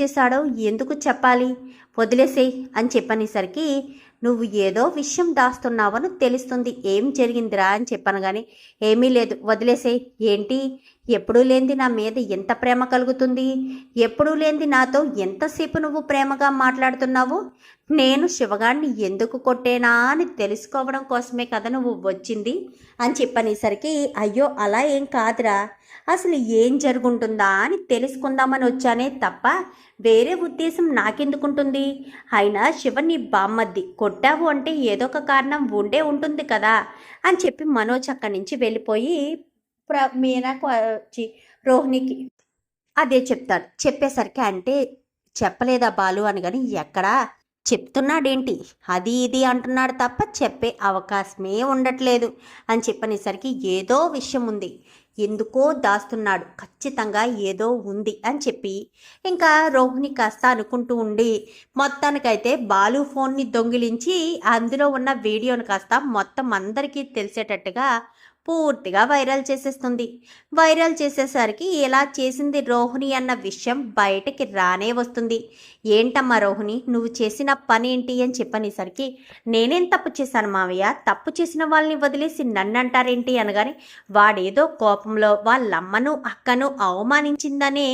చేశాడో ఎందుకు చెప్పాలి? వదిలేసేయ్ అని చెప్పనేసరికి నువ్వు ఏదో విషయం దాస్తున్నావని తెలుస్తుంది. ఏం జరిగిందిరా? అని చెప్పాను కానీ ఏమీ లేదు. వదిలేసేయ్. ఏంటి? ఎప్పుడూ లేనిది నా మీద ఎంత ప్రేమ కలుగుతుంది? ఎప్పుడూ లేనిది నాతో ఎంతసేపు నువ్వు ప్రేమగా మాట్లాడుతున్నావు? నేను శివగాడిని ఎందుకు కొట్టేనా అని తెలుసుకోవడం కోసమే కదా నువ్వు వచ్చింది? అని చెప్పనేసరికి అయ్యో అలా ఏం కాదురా. అసలు ఏం జరుగుంటుందా అని తెలుసుకుందామని వచ్చానే తప్ప వేరే ఉద్దేశం నాకెందుకుంటుంది? అయినా శివ నీ బామ్మద్ది. కొట్టావు అంటే ఏదో ఒక కారణం ఉండే ఉంటుంది కదా? అని చెప్పి మనోజ్ అక్కడి నుంచి వెళ్ళిపోయి ప్ర మీనాకు వచ్చి రోహిణికి అదే చెప్తాడు చెప్పేసరికి అంటే చెప్పలేదా బాలు అని కానీ ఎక్కడా చెప్తున్నాడేంటి? అది ఇది అంటున్నాడు తప్ప చెప్పే అవకాశమే ఉండట్లేదు అని చెప్పనేసరికి ఏదో విషయం ఉంది. ఎందుకో దాస్తున్నాడు. ఖచ్చితంగా ఏదో ఉంది అని చెప్పి ఇంకా రోహిణి కాస్త అనుకుంటూ ఉండి మొత్తానికైతే బాలు ఫోన్ని దొంగిలించి అందులో ఉన్న వీడియోను కాస్త మొత్తం అందరికీ తెలిసేటట్టుగా పూర్తిగా వైరల్ చేసేస్తుంది. వైరల్ చేసేసరికి ఇలా చేసింది రోహిణి అన్న విషయం బయటకి రానే వస్తుంది. ఏంటమ్మా రోహిణి నువ్వు చేసిన పని ఏంటి అని చెప్పనేసరికి నేనేం తప్పు చేశాను మావయ్య? తప్పు చేసిన వాళ్ళని వదిలేసి నన్ను అంటారేంటి అనగానే వాడేదో కోపంలో వాళ్ళమ్మను అక్కను అవమానించిందనే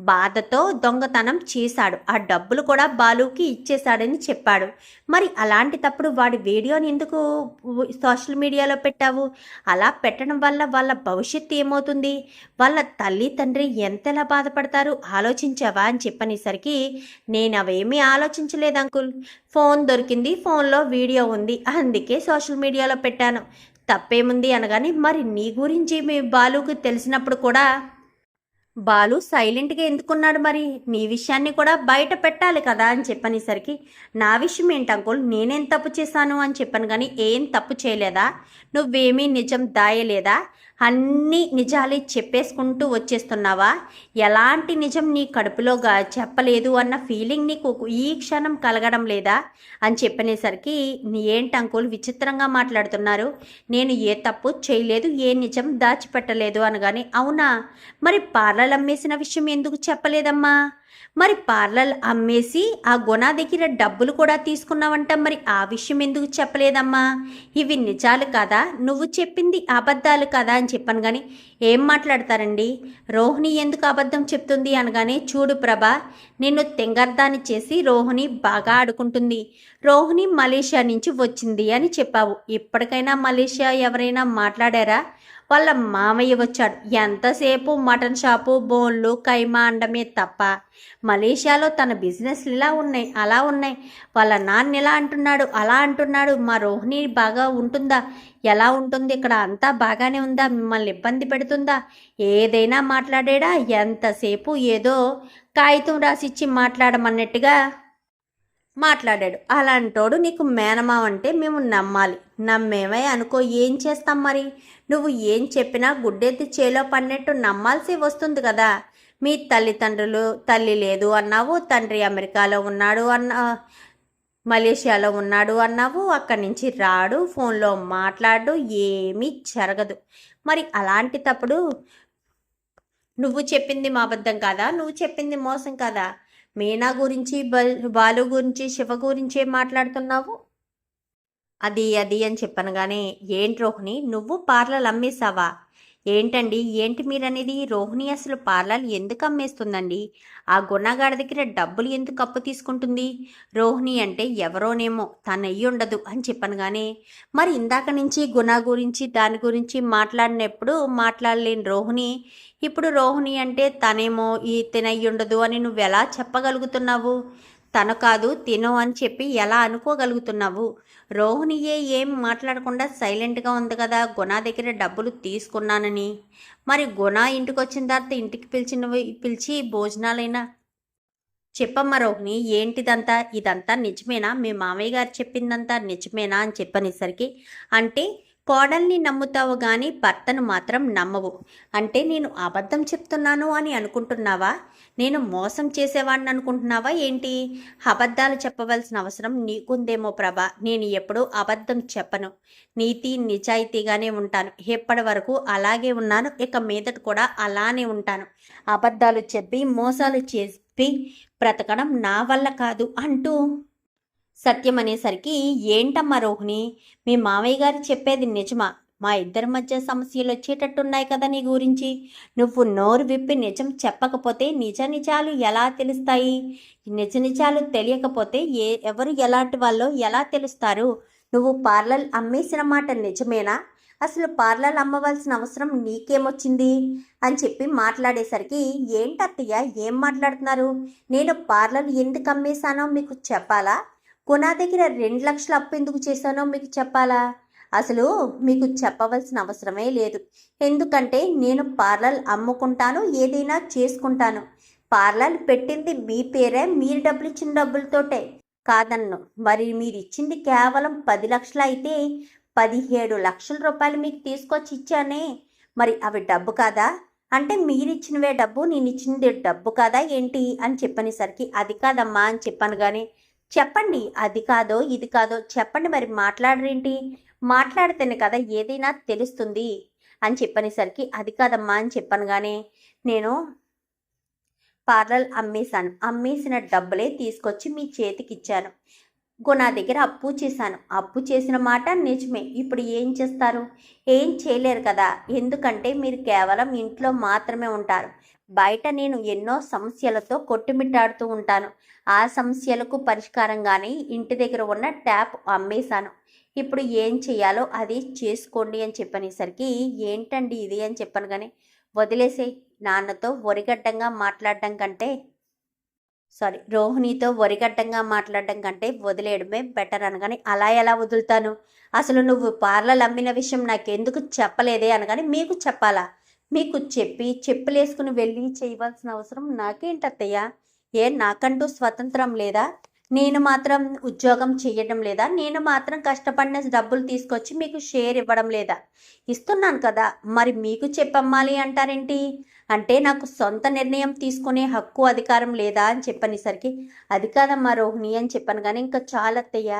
బాధతో దొంగతనం చేశాడు. ఆ డబ్బులు కూడా బాలుకి ఇచ్చేశాడని చెప్పాడు. మరి అలాంటి తప్పుడు వాడి వీడియోని ఎందుకు సోషల్ మీడియాలో పెట్టావు? అలా పెట్టడం వల్ల వాళ్ళ భవిష్యత్తు ఏమవుతుంది? వాళ్ళ తల్లి తండ్రి ఎంతలా బాధపడతారు? ఆలోచించావా అని చెప్పనేసరికి నేను అవేమీ ఆలోచించలేదు అంకుల్. ఫోన్ దొరికింది ఫోన్లో వీడియో ఉంది. అందుకే సోషల్ మీడియాలో పెట్టాను. తప్పేముంది అనగానే మరి నీ గురించి మీ బాలుకు తెలిసినప్పుడు కూడా బాలు సైలెంట్గా ఎందుకున్నాడు మరి? నీ విషయాన్ని కూడా బయట పెట్టాలి కదా అని చెప్పనేసరికి నా విషయం ఏంటి అంకుల్? నేనేం తప్పు చేశాను అని చెప్పాను కానీ ఏం తప్పు చేయలేదా? నువ్వేమీ నిజం దాయలేదా? అన్ని నిజాలే చెప్పేసుకుంటూ వచ్చేస్తున్నావా? ఎలాంటి నిజం నీ కడుపులోగా చెప్పలేదు అన్న ఫీలింగ్ నీకు ఈ క్షణం కలగడం లేదా? అని చెప్పనేసరికి ఏంటి అంకుల్ విచిత్రంగా మాట్లాడుతున్నారు? నేను ఏ తప్పు చేయలేదు ఏ నిజం దాచిపెట్టలేదు అనగానే అవునా? మరి పార్లర్ అమ్మేసిన విషయం ఎందుకు చెప్పలేదమ్మా? మరి పార్లర్ అమ్మేసి ఆ గుణ దగ్గర డబ్బులు కూడా తీసుకున్నావంట. మరి ఆ విషయం ఎందుకు చెప్పలేదమ్మా? ఇవి నిజాలు కదా నువ్వు చెప్పింది అబద్ధాలు కదా అని చెప్పాను కానీ ఏం మాట్లాడతారండి? రోహిణి ఎందుకు అబద్ధం చెప్తుంది అనగానే చూడు ప్రభ నిన్ను తెంగర్దాన్ని చేసి రోహిణి బాగా ఆడుకుంటుంది. రోహిణి మలేషియా నుంచి వచ్చింది అని చెప్పావు. ఇప్పటికైనా మలేషియా ఎవరైనా మాట్లాడారా? వాళ్ళ మామయ్య వచ్చాడు. ఎంతసేపు మటన్ షాపు బోన్లు కైమా అండమే తప్ప మలేషియాలో తన బిజినెస్లు ఇలా ఉన్నాయి అలా ఉన్నాయి. వాళ్ళ నాన్న ఎలా అంటున్నాడు అలా అంటున్నాడు. మా రోహిణి బాగా ఉంటుందా? ఎలా ఉంటుంది? ఇక్కడ అంతా బాగానే ఉందా? మిమ్మల్ని ఇబ్బంది పెడుతుందా? ఏదైనా మాట్లాడాడా? ఎంతసేపు ఏదో కాగితం రాసిచ్చి మాట్లాడమన్నట్టుగా మాట్లాడాడు. అలాంటోడు నీకు మేనమావంటే మేము నమ్మాలి. నమ్మేమై అనుకో ఏం చేస్తాం మరి? నువ్వు ఏం చెప్పినా గుడ్డెత్తి చేలో పన్నట్టు నమ్మాల్సి వస్తుంది కదా. మీ తల్లిదండ్రులు తల్లి లేదు అన్నావు తండ్రి అమెరికాలో ఉన్నాడు అన్న మలేషియాలో ఉన్నాడు అన్నావు అక్కడి నుంచి రాడు ఫోన్లో మాట్లాడు ఏమీ జరగదు. మరి అలాంటి తప్పుడు నువ్వు చెప్పింది మా అబద్ధం కాదా? నువ్వు చెప్పింది మోసం కాదా? మీనా గురించి బల్- బాలు గురించి శివ గురించి మాట్లాడుతున్నావు? అది అది అని చెప్పాను కానీ ఏంటి రోహిణి? నువ్వు పార్లర్ అమ్మేశావా? ఏంటండి? ఏంటి మీరనేది? రోహిణి అసలు పార్లర్ ఎందుకు అమ్మేస్తుందండి? ఆ గుణగాడి దగ్గర డబ్బులు ఎందుకు అప్పు తీసుకుంటుంది? రోహిణి అంటే ఎవరోనేమో తను అయ్యి ఉండదు అని చెప్పాను కానీ మరి ఇందాక నుంచి గుణ గురించి దాని గురించి మాట్లాడినప్పుడు మాట్లాడలేని రోహిణి ఇప్పుడు రోహిణి అంటే తనేమో ఈ తినయ్యుండదు అని నువ్వు ఎలా చెప్పగలుగుతున్నావు? తను కాదు తిను అని చెప్పి ఎలా అనుకోగలుగుతున్నావు? రోహిణియే ఏం మాట్లాడకుండా సైలెంట్గా ఉంది కదా గుణ దగ్గర డబ్బులు తీసుకున్నానని. మరి గుణ ఇంటికి వచ్చిన తర్వాత ఇంటికి పిలిచిన పిలిచి భోజనాలైనా? చెప్పమ్మా రోహిణి ఏంటిదంతా? ఇదంతా నిజమేనా? మీ మామయ్య గారు చెప్పిందంతా నిజమేనా అని చెప్పనేసరికి అంటే కోడల్ని నమ్ముతావు కానీ భర్తను మాత్రం నమ్మవు. అంటే నేను అబద్ధం చెప్తున్నాను అని అనుకుంటున్నావా? నేను మోసం చేసేవాడిని అనుకుంటున్నావా ఏంటి? అబద్ధాలు చెప్పవలసిన అవసరం నీకుందేమో ప్రభా. నేను ఎప్పుడూ అబద్ధం చెప్పను. నీతి నిజాయితీగానే ఉంటాను. ఎప్పటి వరకు అలాగే ఉన్నాను ఇక మీదట కూడా అలానే ఉంటాను. అబద్ధాలు చెప్పి మోసాలు చెప్పి బ్రతకడం నా వల్ల కాదు అంటూ సత్యం అనేసరికి ఏంటమ్మా రోహిణి మీ మామయ్య గారు చెప్పేది నిజమా? మా ఇద్దరి మధ్య సమస్యలు వచ్చేటట్టున్నాయి కదా నీ గురించి. నువ్వు నోరు విప్పి నిజం చెప్పకపోతే నిజ నిజాలు ఎలా తెలుస్తాయి? నిజ నిజాలు తెలియకపోతే ఏ ఎవరు ఎలాంటి వాళ్ళో ఎలా తెలుస్తారు? నువ్వు పార్లర్ అమ్మేసిన మాట నిజమేనా? అసలు పార్లర్ అమ్మవలసిన అవసరం నీకేమొచ్చింది? అని చెప్పి మాట్లాడేసరికి ఏంటత్తయ్య ఏం మాట్లాడుతున్నారు? నేను పార్లర్ ఎందుకు అమ్మేశానో మీకు చెప్పాలా? గుణా దగ్గర రెండు లక్షలు అప్పు ఎందుకు చేశానో మీకు చెప్పాలా? అసలు మీకు చెప్పవలసిన అవసరమే లేదు. ఎందుకంటే నేను పార్లర్ అమ్ముకుంటాను ఏదైనా చేసుకుంటాను. పార్లర్ పెట్టింది మీ పేరే మీరు డబ్బులు ఇచ్చిన డబ్బులతోటే. కాదన్ను. మరి మీరు ఇచ్చింది కేవలం పది లక్షలు అయితే పదిహేడు లక్షల రూపాయలు మీకు తీసుకొచ్చి ఇచ్చానే. మరి అవి డబ్బు కాదా? అంటే మీరిచ్చినవే డబ్బు నేను ఇచ్చింది డబ్బు కాదా ఏంటి అని చెప్పనేసరికి అది కాదమ్మా అని చెప్పాను కానీ చెప్పండి. అది కాదో ఇది కాదో చెప్పండి మరి మాట్లాడరేంటి? మాట్లాడితేనే కదా ఏదైనా తెలుస్తుంది అని చెప్పనేసరికి అది కాదమ్మా అని చెప్పాను కానీ నేను పార్లర్ అమ్మేశాను. అమ్మేసిన డబ్బులే తీసుకొచ్చి మీ చేతికి ఇచ్చాను నా దగ్గర అప్పు చేశాను. అప్పు చేసిన మాట నిజమే. ఇప్పుడు ఏం చేస్తారు? ఏం చేయలేరు కదా. ఎందుకంటే మీరు కేవలం ఇంట్లో మాత్రమే ఉంటారు. బయట నేను ఎన్నో సమస్యలతో కొట్టుమిట్టాడుతూ ఉంటాను. ఆ సమస్యలకు పరిష్కారంగానే ఇంటి దగ్గర ఉన్న ట్యాప్ అమ్మేశాను. ఇప్పుడు ఏం చేయాలో అది చేసుకోండి అని చెప్పనేసరికి ఏంటండి ఇది? అని చెప్పాను కానీ వదిలేసే నాన్నతో ఒరిగడ్డంగా మాట్లాడడం కంటే సారీ రోహిణితో వరిగడ్డంగా మాట్లాడడం కంటే వదిలేయడమే బెటర్ అనగాని అలా ఎలా వదులుతాను? అసలు నువ్వు పార్లర్ అమ్మిన విషయం నాకెందుకు చెప్పలేదే అనగాని మీకు చెప్పాలా? మీకు చెప్పి చెప్పులేసుకుని వెళ్ళి చేయవలసిన అవసరం నాకేంటత్తయ్య? ఏ నాకంటూ స్వతంత్రం లేదా? నేను మాత్రం ఉద్యోగం చేయడం లేదా? నేను మాత్రం కష్టపడిన డబ్బులు తీసుకొచ్చి మీకు షేర్ ఇవ్వడం లేదా? ఇస్తున్నాను కదా మరి మీకు చెప్పమ్మాలి అంటారేంటి? అంటే నాకు సొంత నిర్ణయం తీసుకునే హక్కు అధికారం లేదా అని చెప్పనేసరికి అది కాదమ్మా రోహిణి అని చెప్పాను. కానీ ఇంకా చాలా అత్తయ్య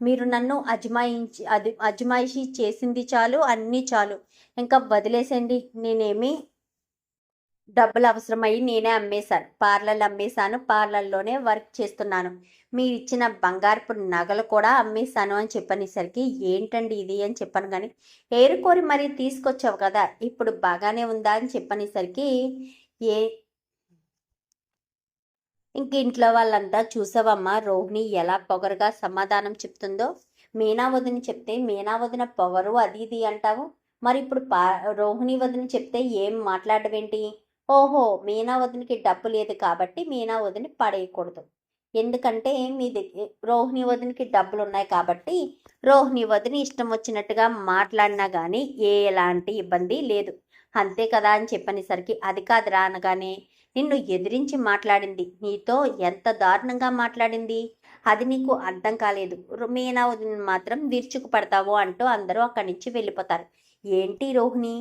మీరు నన్ను అజమాయించి అది అజమాయిషి చేసింది చాలు అన్నీ చాలు. ఇంకా వదిలేసండి నేనేమి డబ్బులు అవసరమై నేనే అమ్మేశాను. పార్లర్లు అమ్మేశాను. పార్లర్లోనే వర్క్ చేస్తున్నాను. మీరు ఇచ్చిన బంగారపు నగలు కూడా అమ్మేశాను అని చెప్పనేసరికి ఏంటండి ఇది అని చెప్పాను కానీ ఏరుకోరి మరి తీసుకొచ్చావు కదా ఇప్పుడు బాగానే ఉందా అని చెప్పనేసరికి ఏ ఇంక ఇంట్లో వాళ్ళంతా చూసావమ్మా రోహిణి ఎలా పొగరుగా సమాధానం చెప్తుందో? మీనా వదిన చెప్తే మీనా వదిన పొగరు అది ఇది అంటావు? మరి ఇప్పుడు పా రోహిణి వదిన చెప్తే ఏం మాట్లాడవేంటి? ఓహో! మీనా వదినకి డబ్బు లేదు కాబట్టి మీనా వదిని పడేయకూడదు. ఎందుకంటే మీ దగ్గర రోహిణి వదినికి డబ్బులు ఉన్నాయి కాబట్టి రోహిణి వదిని ఇష్టం వచ్చినట్టుగా మాట్లాడినా కానీ ఏ ఎలాంటి ఇబ్బంది లేదు. అంతే కదా అని చెప్పనేసరికి అది కాదురా అనగానే నిన్ను ఎదిరించి మాట్లాడింది. నీతో ఎంత దారుణంగా మాట్లాడింది? అది నీకు అర్థం కాలేదు. మీనా వదిన మాత్రం విరుచుకు పడతావు అంటూ అందరూ అక్కడి నుంచి వెళ్ళిపోతారు. ఏంటి రోహిణి?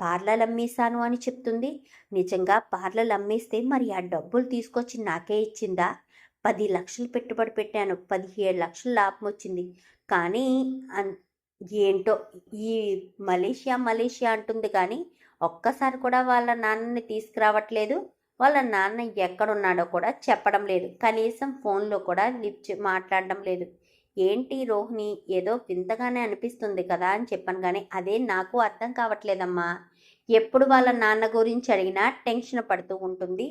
పార్లర్ అమ్మేశాను అని చెప్తుంది. నిజంగా పార్లర్ అమ్మేస్తే మరి ఆ డబ్బులు తీసుకొచ్చి నాకే ఇచ్చిందా? పది లక్షలు పెట్టుబడి పెట్టాను. పదిహేడు లక్షలు లాభం వచ్చింది. కానీ ఏంటో ఈ మలేషియా మలేషియా అంటుంది కానీ ఒక్కసారి కూడా వాళ్ళ నాన్నని తీసుకురావట్లేదు. వాళ్ళ నాన్న ఎక్కడున్నాడో కూడా చెప్పడం లేదు. కనీసం ఫోన్లో కూడా లిఫ్ట్ మాట్లాడడం లేదు. ఏంటి రోహిణి? ఏదో వింతగానే అనిపిస్తుంది కదా అని చెప్పాను కానీ అదే నాకు అర్థం కావట్లేదమ్మా. ఎప్పుడు వాళ్ళ నాన్న గురించి అడిగినా టెన్షన్ పడుతూ ఉంటుంది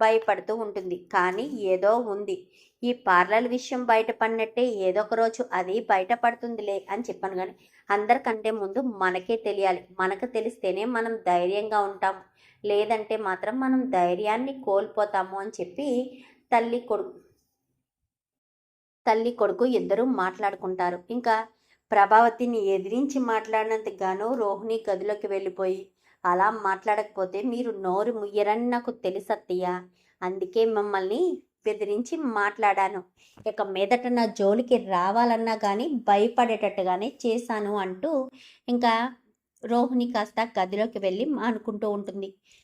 భయపడుతూ ఉంటుంది. కానీ ఏదో ఉంది. ఈ పార్లర్ విషయం బయటపడినట్టే ఏదో ఒక రోజు అది బయటపడుతుందిలే అని చెప్పాను కానీ అందరికంటే ముందు మనకే తెలియాలి. మనకు తెలిస్తేనే మనం ధైర్యంగా ఉంటాం లేదంటే మాత్రం మనం ధైర్యాన్ని కోల్పోతాము అని చెప్పి తల్లి కొడుకు తల్లి కొడుకు ఇద్దరూ మాట్లాడుకుంటారు. ఇంకా ప్రభావతిని ఎదిరించి మాట్లాడినందుకు గాను రోహిణి గదిలోకి వెళ్ళిపోయి అలా మాట్లాడకపోతే మీరు నోరు ముయ్యరని నాకు తెలుసత్తయ్య అందుకే మమ్మల్ని బెదిరించి మాట్లాడాను. ఇక మీదట నా జోలికి రావాలన్నా కానీ భయపడేటట్టుగానే చేశాను అంటూ ఇంకా రోహిణి కాస్త గదిలోకి వెళ్ళి అనుకుంటూ ఉంటుంది.